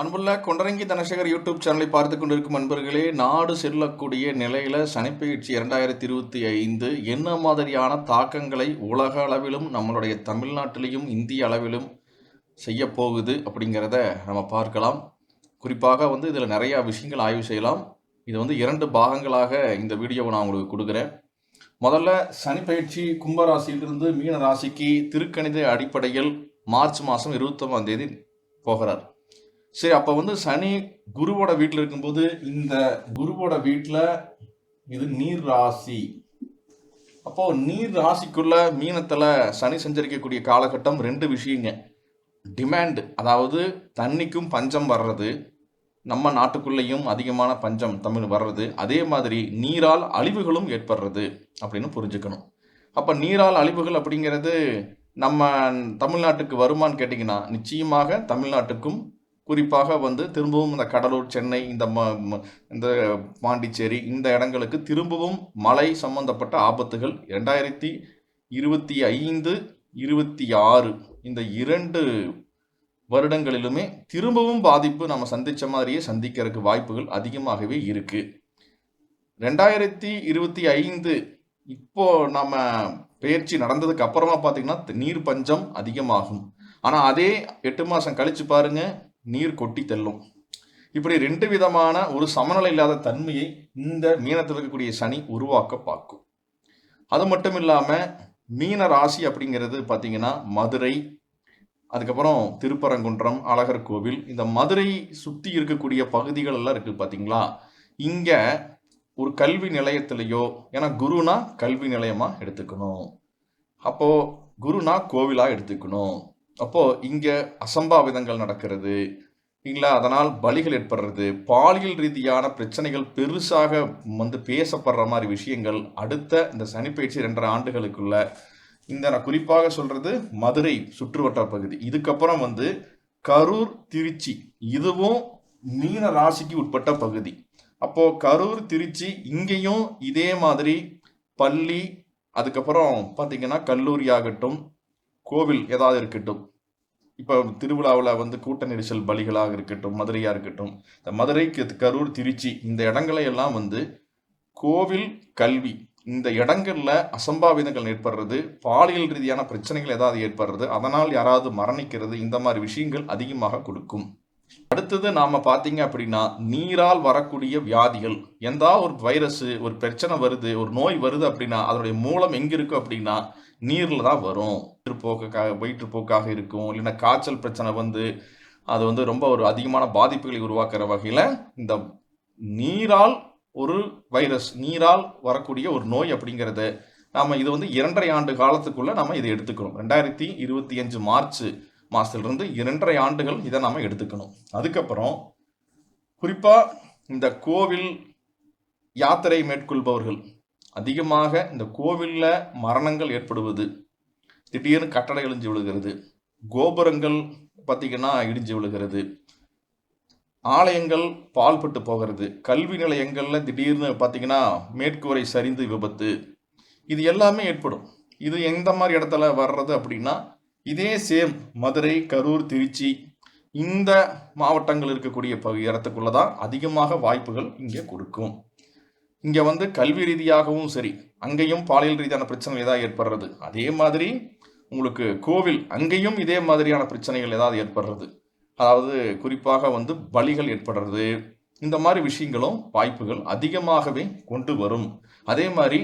அன்புள்ள கொண்டரங்கி தனசேகர் யூடியூப் சேனலை பார்த்து கொண்டிருக்கும் அன்பர்களே நாடு செல்லக்கூடிய நிலையில் சனிப்பயிற்சி இரண்டாயிரத்தி இருபத்தி ஐந்து என்ன மாதிரியான தாக்கங்களை உலக அளவிலும் நம்மளுடைய தமிழ்நாட்டிலையும் இந்திய அளவிலும் செய்ய போகுது அப்படிங்கிறத நம்ம பார்க்கலாம். குறிப்பாக வந்து இதில் நிறையா விஷயங்கள் ஆய்வு செய்யலாம். இது வந்து இரண்டு பாகங்களாக இந்த வீடியோவை நான் உங்களுக்கு கொடுக்குறேன். முதல்ல சனிப்பயிற்சி கும்பராசியிலிருந்து மீன ராசிக்கு திருக்கணித அடிப்படையில் மார்ச் மாதம் இருபத்தொம்பதாம் தேதி போகிறார். சரி அப்போ வந்து சனி குருவோட வீட்டில் இருக்கும்போது இந்த குருவோட வீட்டில் இது நீர் ராசி. அப்போ நீர் ராசிக்குள்ள மீனத்தில் சனி சஞ்சரிக்கக்கூடிய காலகட்டம் ரெண்டு விஷயங்க. டிமாண்டு அதாவது தண்ணிக்கும் பஞ்சம் வர்றது நம்ம நாட்டுக்குள்ளேயும் அதிகமான பஞ்சம் தமிழ் வர்றது அதே மாதிரி நீரால் அழிவுகளும் ஏற்படுறது அப்படின்னு புரிஞ்சுக்கணும். அப்போ நீரால் அழிவுகள் அப்படிங்கிறது நம்ம தமிழ்நாட்டுக்கு வருமான்னு கேட்டிங்கன்னா நிச்சயமாக தமிழ்நாட்டுக்கும் குறிப்பாக வந்து திரும்பவும் இந்த கடலூர் சென்னை இந்த ம ம- இந்த பாண்டிச்சேரி இந்த இடங்களுக்கு திரும்பவும் மழை சம்பந்தப்பட்ட ஆபத்துகள் ரெண்டாயிரத்தி இருபத்தி ஐந்து இருபத்தி ஆறு இந்த இரண்டு வருடங்களிலுமே திரும்பவும் பாதிப்பு நம்ம சந்திச்ச மாதிரியே சந்திக்கிறதுக்கு வாய்ப்புகள் அதிகமாகவே இருக்குது ரெண்டாயிரத்தி இருபத்தி ஐந்து இப்போ நம்ம பயிற்சி நடந்ததுக்கு அப்புறமா பார்த்தீங்கன்னா நீர் பஞ்சம் அதிகமாகும். ஆனால் அதே எட்டு மாதம் கழிச்சு பாருங்கள் நீர் கொட்டி தெல்லும் இப்படி ரெண்டு விதமான ஒரு சமநிலை இல்லாத தன்மையை இந்த மீனத்தில் இருக்கக்கூடிய சனி உருவாக்க பார்க்கும். அது மட்டும் இல்லாமல் மீன ராசி அப்படிங்கிறது பார்த்தீங்கன்னா மதுரை அதுக்கப்புறம் திருப்பரங்குன்றம் அழகர் கோவில் இந்த மதுரை சுற்றி இருக்கக்கூடிய பகுதிகள் எல்லாம் இருக்குது பார்த்தீங்களா? இங்கே ஒரு கல்வி நிலையத்திலேயோ ஏன்னா குருனா கல்வி நிலையமாக எடுத்துக்கணும். அப்போது குருனா கோவிலாக எடுத்துக்கணும். அப்போது இங்கே அசம்பாவிதங்கள் நடக்கிறது. இல்லைங்களா அதனால் பலிகள் ஏற்படுறது. பாலியல் ரீதியான பிரச்சனைகள் பெருசாக வந்து பேசப்படுற மாதிரி விஷயங்கள் அடுத்த இந்த சனிப்பயிற்சி ரெண்டரை ஆண்டுகளுக்குள்ள. இந்த நான் குறிப்பாக சொல்றது மதுரை சுற்றுவட்டார பகுதி. இதுக்கப்புறம் வந்து கரூர் திருச்சி. இதுவும் மீன ராசிக்கு உட்பட்ட பகுதி. அப்போ கரூர் திருச்சி இங்கேயும் இதே மாதிரி பள்ளி அதுக்கப்புறம் பார்த்தீங்கன்னா கல்லூரி ஆகட்டும் கோவில் ஏதாவது இருக்கட்டும். இப்போ திருவிழாவில் வந்து கூட்ட நெரிசல் பலிகளாக இருக்கட்டும் மதுரையாக இருக்கட்டும் இந்த மதுரை கரூர் திருச்சி இந்த இடங்களை எல்லாம் வந்து கோவில் கல்வி இந்த இடங்களில் அசம்பாவிதங்கள் ஏற்படுறது பாலியல் ரீதியான பிரச்சனைகள் ஏதாவது ஏற்படுறது அதனால் யாராவது மரணிக்கிறது இந்த மாதிரி விஷயங்கள் அதிகமாக கொடுக்கும். அடுத்தது நாம் பார்த்தீங்க அப்படின்னா நீரால் வரக்கூடிய வியாதிகள். எந்த ஒரு வைரஸ் ஒரு பிரச்சனை வருது ஒரு நோய் வருது அப்படின்னா அதனுடைய மூலம் எங்கே இருக்கும் அப்படின்னா நீர்ல தான் வரும். வயிற்றுப்போக்காக வயிற்றுப்போக்காக இருக்கும். இல்லைன்னா காய்ச்சல் பிரச்சனை வந்து அது வந்து ரொம்ப ஒரு அதிகமான பாதிப்புகளை உருவாக்குற வகையில் இந்த நீரால் ஒரு வைரஸ் நீரால் வரக்கூடிய ஒரு நோய் அப்படிங்கிறத நாம இது வந்து இரண்டரை ஆண்டு காலத்துக்குள்ள நாம இதை எடுத்துக்கணும் ரெண்டாயிரத்தி இருபத்தி அஞ்சு மார்ச் மாசத்திலிருந்து இரண்டரை ஆண்டுகள் இதை நாம எடுத்துக்கணும். அதுக்கப்புறம் குறிப்பா இந்த கோவில் யாத்திரை மேற்கொள்பவர்கள் அதிகமாக இந்த கோவிலில் மரணங்கள் ஏற்படுவது திடீர்னு கட்டடம் இழிஞ்சு விழுகிறது கோபுரங்கள் பார்த்தீங்கன்னா இடிஞ்சு விழுகிறது ஆலயங்கள் பால்பட்டு போகிறது கல்வி நிலையங்களில் திடீர்னு பார்த்திங்கன்னா மேற்கூரை சரிந்து விபத்து இது எல்லாமே ஏற்படும். இது எந்த மாதிரி இடத்துல வர்றது அப்படின்னா இதே சேம் மதுரை கரூர் திருச்சி இந்த மாவட்டங்கள் இருக்கக்கூடிய பகு இடத்துக்குள்ள தான் அதிகமாக வாய்ப்புகள் இங்கே கொடுக்கும். இங்கே வந்து கல்வி ரீதியாகவும் சரி அங்கேயும் பாலியல் ரீதியான பிரச்சனைகள் ஏதாவது ஏற்படுறது. அதே மாதிரி உங்களுக்கு கோவில் அங்கேயும் இதே மாதிரியான பிரச்சனைகள் ஏதாவது ஏற்படுறது. அதாவது குறிப்பாக வந்து பலிகள் ஏற்படுறது. இந்த மாதிரி விஷயங்களும் வாய்ப்புகள் அதிகமாகவே கொண்டு வரும். அதே மாதிரி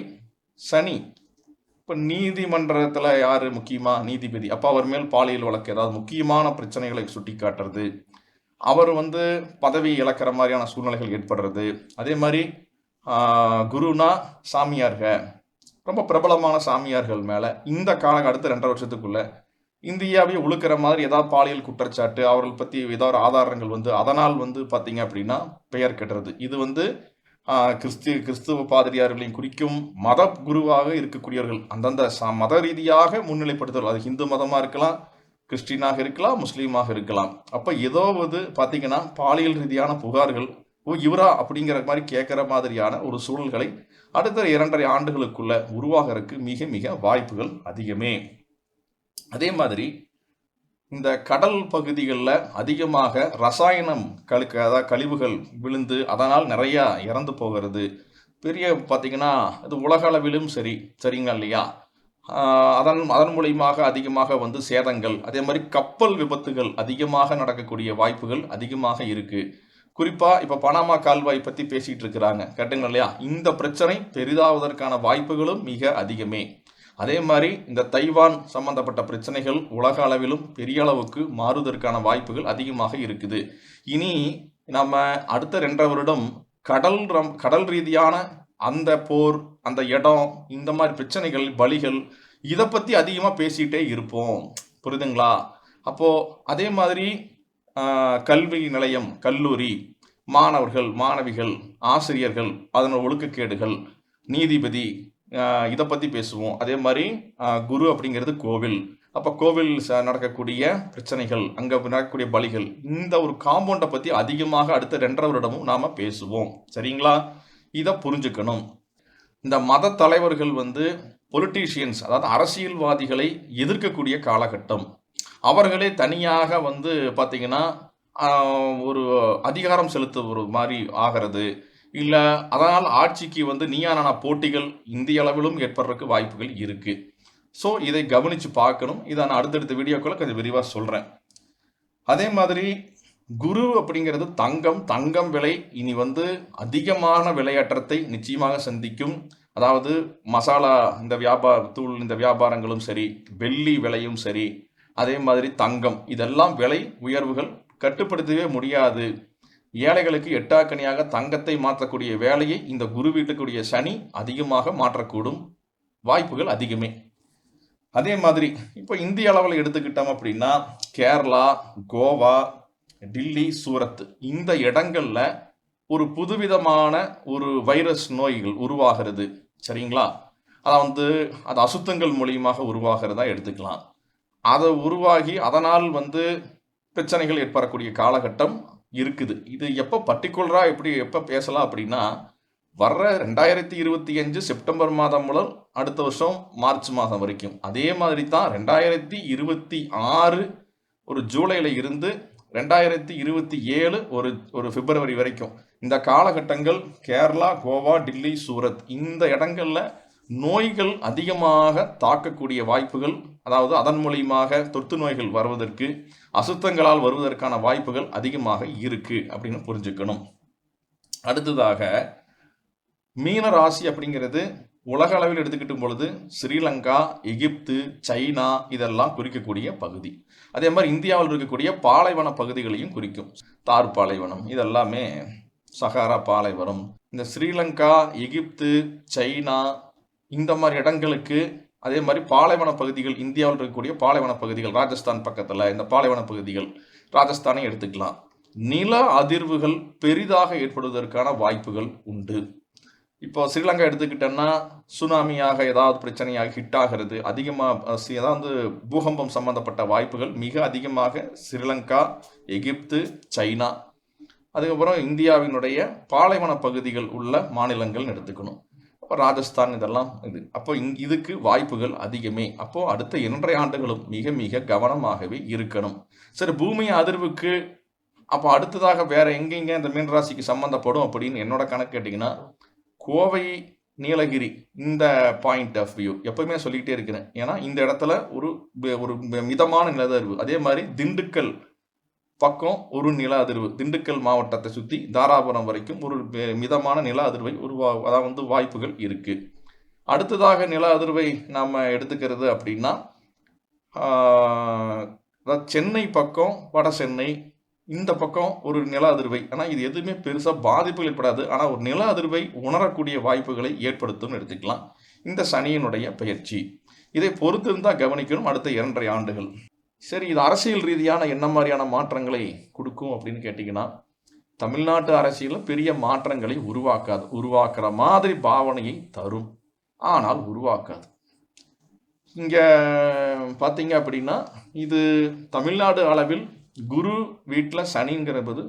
சனி இப்போ நீதிமன்றத்தில் யார் முக்கியமாக நீதிபதி. அப்போ அவர் மேல் பாலியல் வழக்கு ஏதாவது முக்கியமான பிரச்சனைகளை சுட்டி காட்டுறது அவர் வந்து பதவி இழக்கிற மாதிரியான சூழ்நிலைகள் ஏற்படுறது. அதே மாதிரி குருனா சாமியார்கள். ரொம்ப பிரபலமான சாமியார்கள் மேலே இந்த காலகட்டத்தில் அடுத்த ரெண்டரை வருஷத்துக்குள்ள இந்தியாவே உழுக்கிற மாதிரி ஏதாவது பாலியல் குற்றச்சாட்டு அவர்கள் பற்றி ஏதாவது ஆதாரங்கள் வந்து அதனால் வந்து பார்த்தீங்க அப்படின்னா பெயர் கெட்டுறது இது வந்து கிறிஸ்து கிறிஸ்துவ பாதிரியார்களையும் குறிக்கும் மத குருவாக இருக்கக்கூடியவர்கள் அந்தந்த ச மத ரீதியாக முன்னிலைப்படுத்துவர்கள். அது ஹிந்து மதமாக இருக்கலாம் கிறிஸ்டினாக இருக்கலாம் முஸ்லீமாக இருக்கலாம். அப்போ ஏதோ வந்து பார்த்தீங்கன்னா பாலியல் ரீதியான புகார்கள் ஓ இவரா அப்படிங்கிற மாதிரி கேட்குற மாதிரியான ஒரு சூழல்களை அடுத்த இரண்டரை ஆண்டுகளுக்குள்ள உருவாகிறதுக்கு மிக மிக வாய்ப்புகள் அதிகமே. அதே மாதிரி இந்த கடல் பகுதிகளில் அதிகமாக ரசாயனம் கழுக்க அதாவது கழிவுகள் விழுந்து அதனால் நிறையா இறந்து போகிறது. பெரிய பார்த்தீங்கன்னா இது உலக அளவிலும் சரி சரிங்களா இல்லையா? அதன் அதன் மூலியமாக அதிகமாக வந்து சேதங்கள் அதே மாதிரி கப்பல் விபத்துகள் அதிகமாக நடக்கக்கூடிய வாய்ப்புகள் அதிகமாக இருக்குது குறிப்பாக இப்போ பனாமா கால்வாய் பற்றி பேசிகிட்டு இருக்கிறாங்க. கேட்டுங்க இல்லையா? இந்த பிரச்சனை பெரிதாவதற்கான வாய்ப்புகளும் மிக அதிகமே. அதே மாதிரி இந்த தைவான் சம்பந்தப்பட்ட பிரச்சனைகள் உலக அளவிலும் பெரிய அளவுக்கு மாறுவதற்கான வாய்ப்புகள் அதிகமாக இருக்குது. இனி நம்ம அடுத்த ரெண்டரை வருடம் கடல் ரம் கடல் ரீதியான அந்த போர் அந்த இடம் இந்த மாதிரி பிரச்சனைகள் பலிகள் இதை பற்றி அதிகமாக பேசிகிட்டே இருப்போம். புரியுதுங்களா அப்போது அதே மாதிரி கல்வி நிலையம் கல்லூரி மாணவர்கள் மாணவிகள் ஆசிரியர்கள் அதனோட ஒழுக்கக்கேடுகள் நீதிபதி இதை பற்றி பேசுவோம். அதே மாதிரி குரு அப்படிங்கிறது கோவில். அப்போ கோவில் ச- நடக்கக்கூடிய பிரச்சனைகள் அங்கே நடக்கக்கூடிய பலிகள் இந்த ஒரு காம்பவுண்டை பற்றி அதிகமாக அடுத்த ரெண்டரை வருடமும் நாம் பேசுவோம். சரிங்களா? இதை புரிஞ்சுக்கணும். இந்த மத தலைவர்கள் வந்து பொலிட்டீஷியன்ஸ் அதாவது அரசியல்வாதிகளை எதிர்க்கக்கூடிய காலகட்டம். அவர்களே தனியாக வந்து பார்த்திங்கன்னா ஒரு அதிகாரம் செலுத்த ஒரு மாதிரி ஆகிறது. இல்லை அதனால் ஆட்சிக்கு வந்து நீயான போட்டிகள் இந்திய அளவிலும் ஏற்படுறதுக்கு வாய்ப்புகள் இருக்குது ஸோ இதை கவனித்து பார்க்கணும். இதை நான் அடுத்தடுத்த வீடியோக்களை கொஞ்சம் விரிவாக சொல்கிறேன் அதே மாதிரி குரு அப்படிங்கிறது தங்கம். தங்கம் விலை இனி வந்து அதிகமான விலையேற்றத்தை நிச்சயமாக சந்திக்கும். அதாவது மசாலா இந்த வியாபார தூள் இந்த வியாபாரங்களும் சரி வெள்ளி விலையும் சரி அதே மாதிரி தங்கம். இதெல்லாம் விலை உயர்வுகள் கட்டுப்படுத்தவே முடியாது. ஏழைகளுக்கு எட்டாக்கனியாக தங்கத்தை மாற்றக்கூடிய வேலையை இந்த குரு வீட்டுக்குரிய சனி அதிகமாக மாற்றக்கூடும் வாய்ப்புகள் அதிகமே. அதே மாதிரி இப்போ இந்திய அளவில் எடுத்துக்கிட்டோம் அப்படின்னா கேரளா கோவா டில்லி சூரத் இந்த இடங்கள்ல ஒரு புதுவிதமான ஒரு வைரஸ் நோய்கள் உருவாகிறது. சரிங்களா? அதை வந்து அது அசுத்தங்கள் மூலியமாக உருவாகிறதா எடுத்துக்கலாம். அதை உருவாகி அதனால் வந்து பிரச்சனைகள் ஏற்படக்கூடிய காலகட்டம் இருக்குது. இது எப்போ பர்டிகுலராக எப்படி எப்போ பேசலாம் அப்படின்னா வர்ற ரெண்டாயிரத்தி இருபத்தி அஞ்சு செப்டம்பர் மாதம் முதல் அடுத்த வருஷம் மார்ச் மாதம் வரைக்கும். அதே மாதிரி தான் ரெண்டாயிரத்தி இருபத்தி ஆறு ஒரு ஜூலையில் இருந்து ரெண்டாயிரத்தி இருபத்தி ஏழு ஒரு ஒரு பிப்ரவரி வரைக்கும். இந்த காலகட்டங்கள் கேரளா கோவா டில்லி சூரத் இந்த இடங்களில் நோய்கள் அதிகமாக தாக்கக்கூடிய வாய்ப்புகள் அதாவது அதன் மூலியமாக தொற்று நோய்கள் வருவதற்கு அசுத்தங்களால் வருவதற்கான வாய்ப்புகள் அதிகமாக இருக்கு அப்படின்னு புரிஞ்சுக்கணும். அடுத்ததாக மீன ராசி அப்படிங்கிறது உலக அளவில் எடுத்துக்கிட்டும் பொழுது ஸ்ரீலங்கா எகிப்து சைனா இதெல்லாம் குறிக்கக்கூடிய பகுதி. அதே மாதிரி இந்தியாவில் இருக்கக்கூடிய பாலைவன பகுதிகளையும் குறிக்கும். தார் பாலைவனம் இதெல்லாமே சஹாரா பாலைவனம். இந்த ஸ்ரீலங்கா எகிப்து சைனா இந்த மாதிரி இடங்களுக்கு அதே மாதிரி பாலைவன பகுதிகள் இந்தியாவில் இருக்கக்கூடிய பாலைவன பகுதிகள் ராஜஸ்தான் பக்கத்தில் இந்த பாலைவன பகுதிகள் ராஜஸ்தானை எடுத்துக்கலாம். நில அதிர்வுகள் பெரிதாக ஏற்படுவதற்கான வாய்ப்புகள் உண்டு. இப்போ ஸ்ரீலங்கா எடுத்துக்கிட்டோன்னா சுனாமியாக ஏதாவது பிரச்சனையாக ஹிட் ஆகிறது அதிகமாக ஏதாவது பூகம்பம் சம்பந்தப்பட்ட வாய்ப்புகள் மிக அதிகமாக ஸ்ரீலங்கா எகிப்து சைனா அதுக்கப்புறம் இந்தியாவினுடைய பாலைவன பகுதிகள் உள்ள மாநிலங்கள் எடுத்துக்கணும். ராஜஸ்தான் இதெல்லாம் இது. அப்போ இங் இதுக்கு வாய்ப்புகள் அதிகமே. அப்போ அடுத்த இரண்டரை ஆண்டுகளும் மிக மிக கவனமாகவே இருக்கணும். சரி பூமி அதிர்வுக்கு அப்போ அடுத்ததாக வேற எங்கெங்க இந்த மீன் ராசிக்கு சம்மந்தப்படும் அப்படின்னு என்னோட கணக்கு கேட்டிங்கன்னா கோவை நீலகிரி இந்த பாயிண்ட் ஆஃப் வியூ எப்பவுமே சொல்லிக்கிட்டே இருக்கிறேன். ஏன்னா இந்த இடத்துல ஒரு ஒரு மிதமான நிலதர்வு. அதே மாதிரி திண்டுக்கல் பக்கம் ஒரு நில அதிர்வு. திண்டுக்கல் மாவட்டத்தை சுற்றி தாராபுரம் வரைக்கும் ஒரு மிதமான நில அதிர்வை உருவா அதாவது வந்து வாய்ப்புகள் இருக்குது அடுத்ததாக நில அதிர்வை நாம் எடுத்துக்கிறது அப்படின்னா சென்னை பக்கம் வட சென்னை இந்த பக்கம் ஒரு நில அதிர்வை. ஆனால் இது எதுவுமே பெருசாக பாதிப்புகள் ஏற்படாது. ஆனால் ஒரு நில அதிர்வை உணரக்கூடிய வாய்ப்புகளை ஏற்படுத்தும்னு எடுத்துக்கலாம். இந்த சனியினுடைய பயிற்சி. இதை பொறுத்து இருந்தால் கவனிக்கணும் அடுத்த இரண்டரை ஆண்டுகள். சரி இது அரசியல் ரீதியான என்ன மாதிரியான மாற்றங்களை கொடுக்கும் அப்படின்னு கேட்டிங்கன்னா தமிழ்நாட்டு அரசியலில் பெரிய மாற்றங்களை உருவாக்காது. உருவாக்குற மாதிரி பாவனையை தரும். ஆனால் உருவாக்காது. இங்கே பார்த்தீங்க அப்படின்னா இது தமிழ்நாடு அளவில் குரு வீட்டில் சனிங்கிறது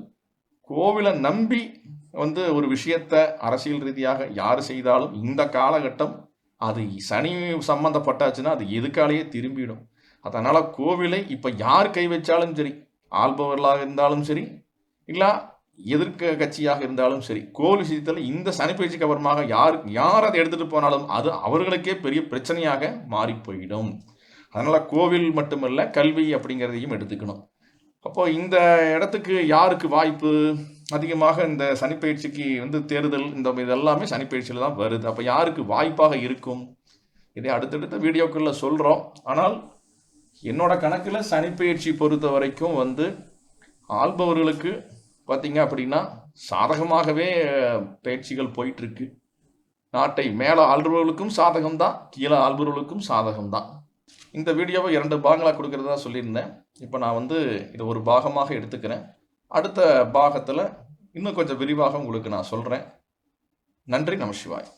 கோவிலை நம்பி வந்து ஒரு விஷயத்த அரசியல் ரீதியாக யார் செய்தாலும் இந்த காலகட்டம் அது சனி சம்மந்தப்பட்டாச்சுன்னா அது எதுக்காலேயே திரும்பிடும். அதனால் கோவிலை இப்போ யார் கை வச்சாலும் சரி ஆள்பவர்களாக இருந்தாலும் சரி இல்லை எதிர்க்க கட்சியாக இருந்தாலும் சரி கோவில் விஷயத்தில் இந்த சனிப்பயிற்சிக்கு அப்புறமாக யார் யார் அதை எடுத்துகிட்டு போனாலும் அது அவர்களுக்கே பெரிய பிரச்சனையாக மாறி போயிடும். அதனால் கோவில் மட்டுமல்ல கல்வி அப்படிங்கிறதையும் எடுத்துக்கணும். அப்போ இந்த இடத்துக்கு யாருக்கு வாய்ப்பு? அதிகமாக இந்த சனிப்பயிற்சிக்கு வந்து தேர்தல் இந்த இதெல்லாமே சனிப்பயிற்சியில் தான் வருது. அப்போ யாருக்கு வாய்ப்பாக இருக்கும்? இதை அடுத்தடுத்த வீடியோக்களில் சொல்கிறோம் ஆனால் என்னோட கணக்கில் சனிப்பயிற்சி பொறுத்த வரைக்கும் வந்து ஆள்பவர்களுக்கு பார்த்தீங்க அப்படின்னா சாதகமாகவே பயிற்சிகள் போயிட்டுருக்கு. நாட்டை மேலே ஆள்பவர்களுக்கும் சாதகம் தான் கீழே ஆள்பவர்களுக்கும் சாதகம் தான் இந்த வீடியோவை இரண்டு பாகங்களாக கொடுக்கறதா சொல்லியிருந்தேன். இப்போ நான் வந்து இதை ஒரு பாகமாக எடுத்துக்கிறேன். அடுத்த பாகத்தில் இன்னும் கொஞ்சம் விரிவாக உங்களுக்கு நான் சொல்கிறேன் நன்றி நமசிவாய்